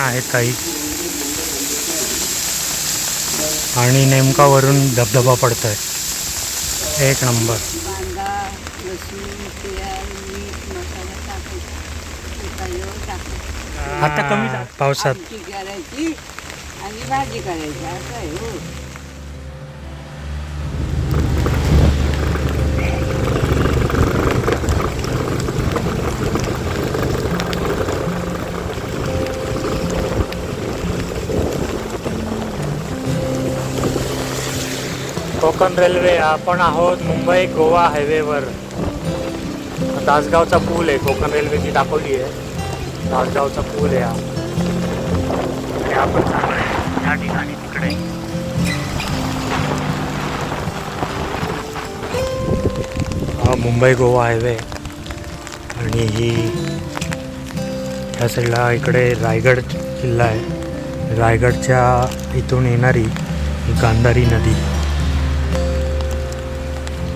आहेत काही. आणि नेमका वरून धबधबा पडतोय. एक नंबर. आता कमी पावसात. करायची आणि भाजी करायची असं आहे कोकण रेल्वे आपण आहोत मुंबई गोवा हायवेवर. दासगावचा पूल आहे कोकण रेल्वेची दाखवली आहे. दासगावचा पूल आहे हा. आणि आपण या ठिकाणी तिकडे. हा मुंबई गोवा हायवे. आणि ही ह्या साईडला इकडे रायगड किल्ला आहे. रायगडच्या इथून येणारी गांधारी नदी.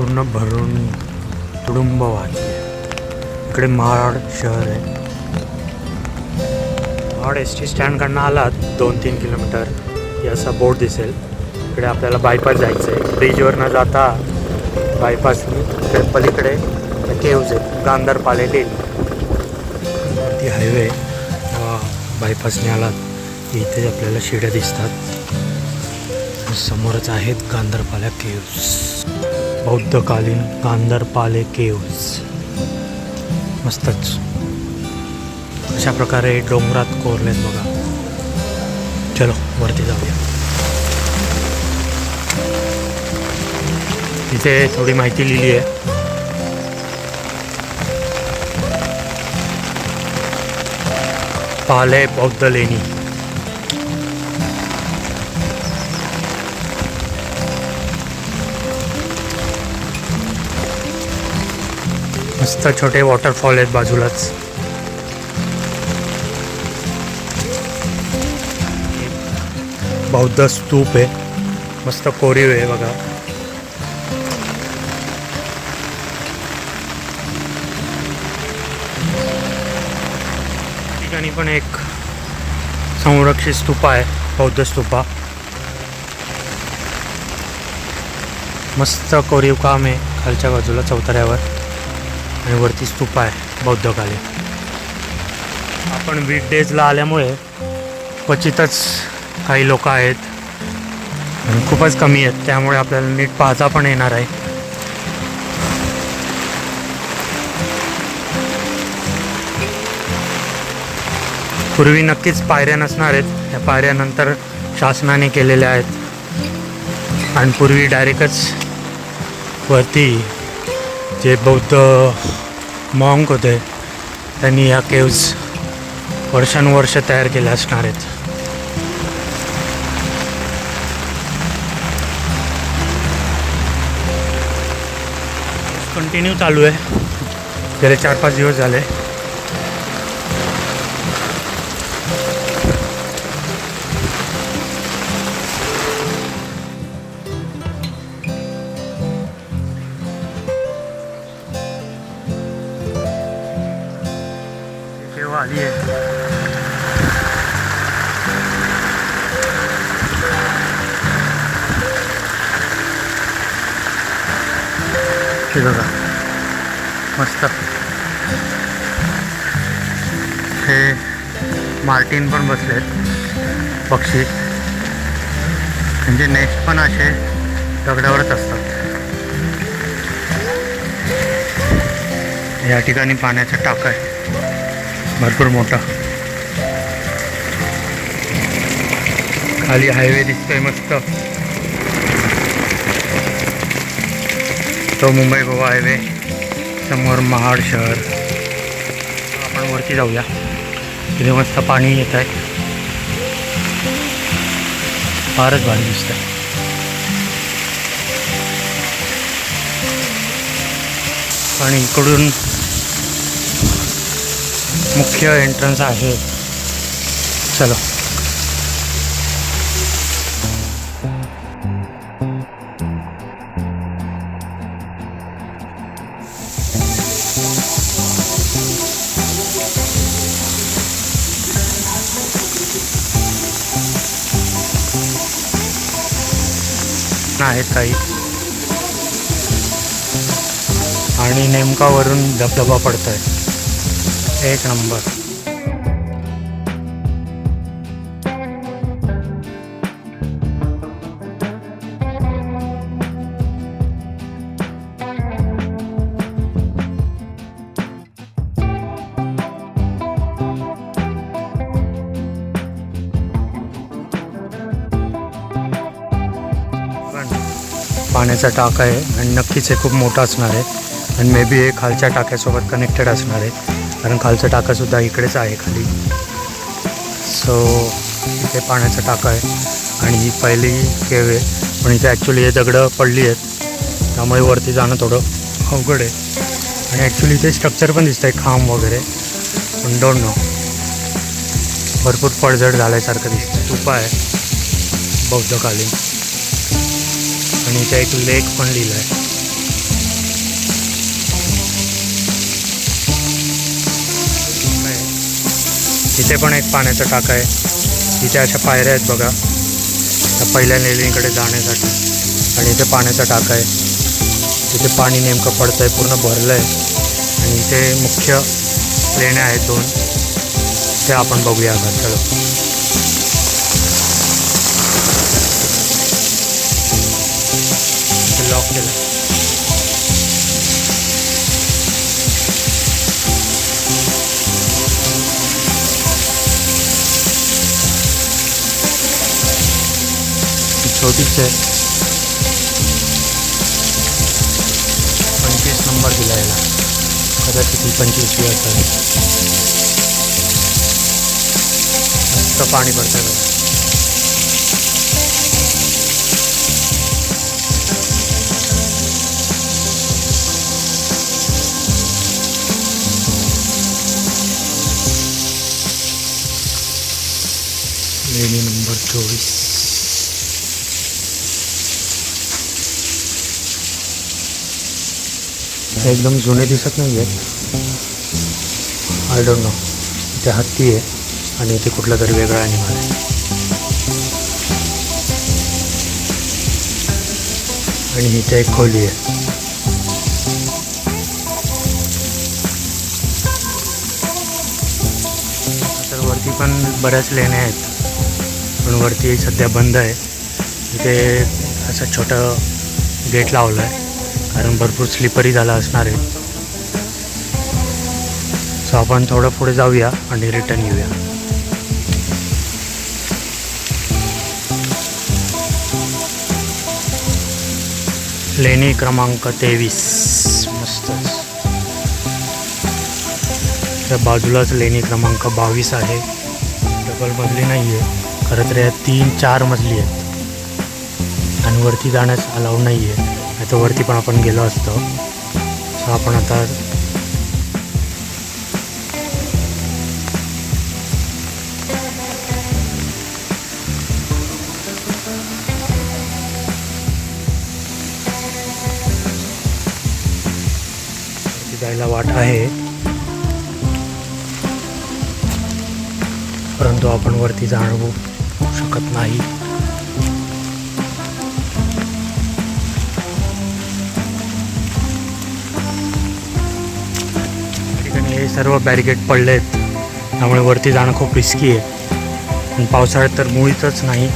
पूर्ण भरून तुडुंब वाहते इकडे महाड शहर आहे. महाड एस टी स्टँडकडनं आलात दोन तीन किलोमीटर. हे असा बोर्ड दिसेल. इकडे आपल्याला बायपास जायचं आहे ब्रिजवर न जाता बायपासनी इकडे पलीकडे केव्ज आहेत गांधार पाले ती हायवे. बायपासने आलात. इथे आपल्याला शिड्या दिसतात. समोरच आहेत गांधरपाल्या केव्ज बौद्धकालीन गांधरपाले केव्ज मस्तच. अशा प्रकारे डोंगरात कोरलेत बघा. चलो वरती जाऊया. तिथे थोडी माहिती लिहिली आहे. पाले बौद्ध लेणी. मस्त छोटे वॉटरफॉल आहेत बाजूलाच. बौद्ध स्तूप आहे. मस्त कोरीव आहे बघा. ठिकाणी पण एक संरक्षित स्तूपा आहे बौद्ध स्तूपा मस्त कोरीव काम आहे खालच्या बाजूला चौथऱ्यावर आणि वरती स्तूप आहे बौद्धकालीन आपण वीकडेजला आल्यामुळे क्वचितच काही लोक आहेत आणि खूपच कमी आहेत त्यामुळे आपल्याला नीट पाहता पण येणार आहे. पूर्वी नक्कीच पायऱ्या नसणार आहेत या पायऱ्यानंतर शासनाने केलेल्या आहेत. आणि पूर्वी डायरेक्टच वरती जे बौद्ध मॉंग होते त्यांनी या केव्ज वर्षानुवर्ष तयार केल्या असणार आहेत कंटिन्यू चालू आहे गेले चार पाच दिवस झाले आली आहे. हे बघा. मस्त. हे मार्टिन पण बसलेत पक्षी. म्हणजे नेक्स्ट पण असे दगडावरच असतात. या ठिकाणी पाण्याचा टाका आहे भरपूर मोठा. खाली हायवे दिसतोय मस्त. तो मुंबई गोवा हायवे समोर महाड शहर. आपण वरती जाऊया. तिथे मस्त पाणी येत आहे. फारच भारी दिसत आहे आणि इकडून मुख्य एंट्रन्स आहे. चलो. आहेत काही. आणि नेमका वरून धबधबा पडतोय. एक नंबर. पाण्याचा टाका आहे आणि नक्कीच हे खूप मोठा असणार आहे. आणि मे बी हे खालच्या टाक्यासोबत कनेक्टेड असणार आहे. कारण खालचा टाकासुद्धा इकडेच आहे खाली. सो इथे पाण्याचा टाका आहे. आणि ही पहिली केव आहे. पण इथे ॲक्च्युली हे दगडं पडली आहेत. त्यामुळे वरती जाणं थोडं अवघड आहे. आणि ॲक्च्युली इथे स्ट्रक्चर पण दिसतं आहे खांब वगैरे. पण डोंट नो भरपूर पडझड झाल्यासारखं दिसतं स्तूप आहे. बौद्धकालीन. आणि इथे एक लेक पण लिहिला आहे इथे पण एक पाण्याचा टाका आहे. इथे अशा पायऱ्या आहेत बघा. त्या पहिल्या लेणीकडे जाण्यासाठी. आणि इथे पाण्याचा टाका आहे. तिथे पाणी नेमकं पडतं आहे पूर्ण भरलं आहे आणि इथे मुख्य लेण्या आहेत दोन. ते आपण बघूया आता. चलो. लॉक केलं. ही आहे. पंचवीस नंबर दिला याला. कदाचित ही पंचवीसवी असेल मस्त पाणी पडतं बघा लेणी नंबर चोवीस. एकदम जुने दिसत नाही आहेत आय डोंट नो इथे हत्ती आहे आणि इथे कुठला तरी वेगळा ॲनिमल आहे. आणि इथे एक खोली आहे. तर वरती पण बऱ्याच लेण्या आहेत. पण वरती सध्या बंद आहे. इथे असं छोटं गेट लावलं आहे कारण भरपूर स्लिपरी झाला असणार आहे. सो आपण थोडं पुढे जाऊया आणि रिटर्न येऊया. लेणी क्रमांक तेवीस. मस्तच. त्या बाजूलाच लेणी क्रमांक बावीस आहे. डबल मजली नाही आहे खरं तर या तीन चार मजली आहेत. आणि वरती जाण्यास अलाव नाही आहे नाही वरती पण आपण गेलो असतो. सो आपण आता जायला वाट आहे. परंतु आपण वरती जाणवू शकत नाही. सर्व बॅरिकेड पडले आहेत त्यामुळे वरती जाणं खूप रिस्की आहे. आणि पावसाळ्यात तर मुळीतच नाही.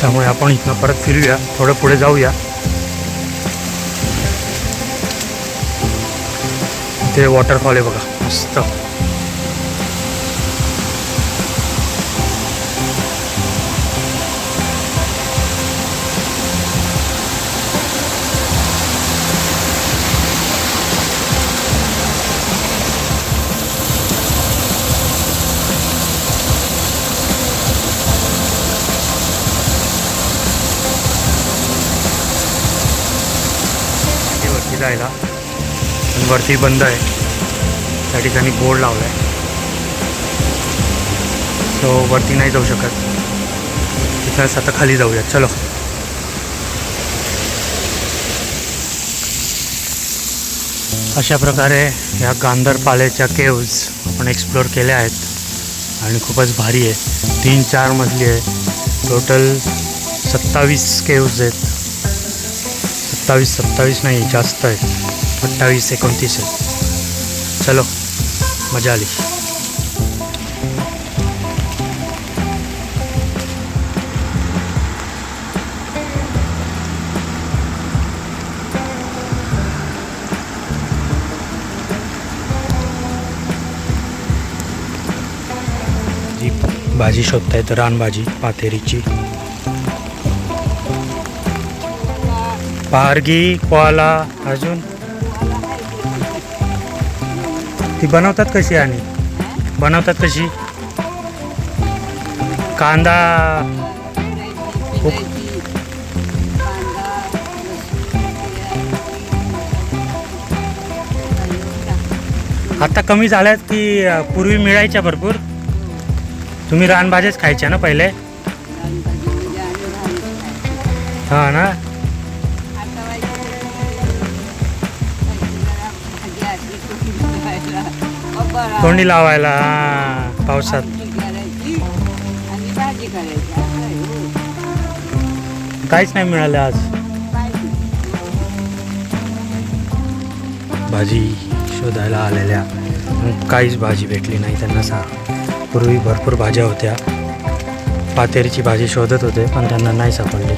त्यामुळे आपण इथनं परत फिरूया. थोडं पुढे जाऊया. ते वॉटरफॉल आहे बघा. मस्त. जायला. पण वरती बंद आहे. त्या ठिकाणी बोर्ड लावला आहे सो वरती नाही जाऊ शकत. तिथंच आता खाली जाऊया चलो. अशा प्रकारे या गांधरपालेच्या केव्ज आपण एक्सप्लोअर केल्या आहेत. आणि खूपच भारी आहे. तीन चार मजली आहे. टोटल सत्तावीस केव्ज आहेत. सत्तावीस सत्तावीस नाही जास्त आहेत अठ्ठावीस एकोणतीस आहेत चलो मजा आली. जी भाजी शोधतायत रानभाजी पातेरीची. पारगी कोला अजून? ती बनवतात कशी आणि? बनवतात कशी? कांदा. आता कमी झाल्यात की पूर्वी मिळायच्या भरपूर? तुम्ही रानभाज्याच खायच्या ना पहिले? हां ना? तोंडी लावायला हां, पावसात. काहीच नाही मिळालं आज. भाजी शोधायला आलेल्या. काहीच भाजी भेटली नाही त्यांना सा. पूर्वी भरपूर भाज्या होत्या. पातेरीची भाजी शोधत होते पण त्यांना नाही सापडली.